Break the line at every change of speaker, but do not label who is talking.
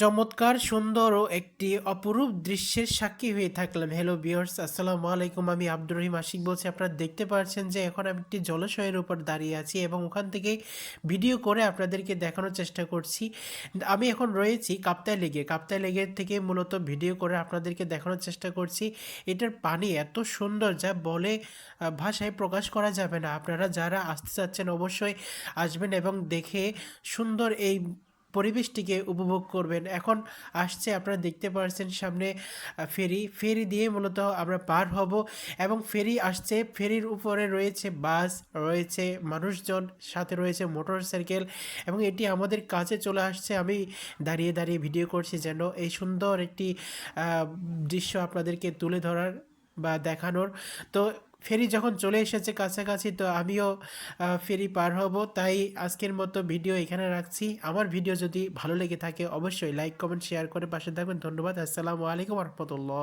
চমৎকার, সুন্দর ও একটি অপরূপ দৃশ্যের সাক্ষী হয়ে থাকলাম। হ্যালো বিয়ার্স আসসালামু আলাইকুম। আমি আব্দুর রহিম আশিক বলছি। আপনারা দেখতে পাচ্ছেন যে এখন আমি একটি জলাশয়ের উপর দাঁড়িয়ে আছি এবং ওখান থেকে ভিডিও করে আপনাদেরকে দেখানোর চেষ্টা করছি। আমি এখন রয়েছি কাপ্তাই লেগে কাপ্তাই লেগে থেকে মূলত ভিডিও করে আপনাদেরকে দেখানোর চেষ্টা করছি। এটার পানি এত সুন্দর যা বলে ভাষায় প্রকাশ করা যাবে না। আপনারা যারা আসতে চাচ্ছেন অবশ্যই আসবেন এবং দেখে সুন্দর এই পরিবেশটিকে উপভোগ করবেন। এখন আসছে, আপনারা দেখতে পাচ্ছেন সামনে ফেরি। ফেরি দিয়ে মূলত আমরা পার হব এবং ফেরি আসছে। ফেরির উপরে রয়েছে বাস, রয়েছে মানুষজন, সাথে রয়েছে মোটর সাইকেল এবং এটি আমাদের কাছে চলে আসছে। আমি দাঁড়িয়ে দাঁড়িয়ে ভিডিও করছি যেন এই সুন্দর একটি দৃশ্য আপনাদেরকে তুলে ধরার বা দেখানোর। তো ফেরি যখন চলে এসেছে কাছাকাছি, তো আমিও ফেরি পার হব। তাই আজকের মতো ভিডিও এখানে রাখছি। আমার ভিডিও যদি ভালো লেগে থাকে, অবশ্যই লাইক কমেন্ট শেয়ার করে পাশে থাকবেন। ধন্যবাদ। আসসালামু আলাইকুম রহমতুল্লাহ।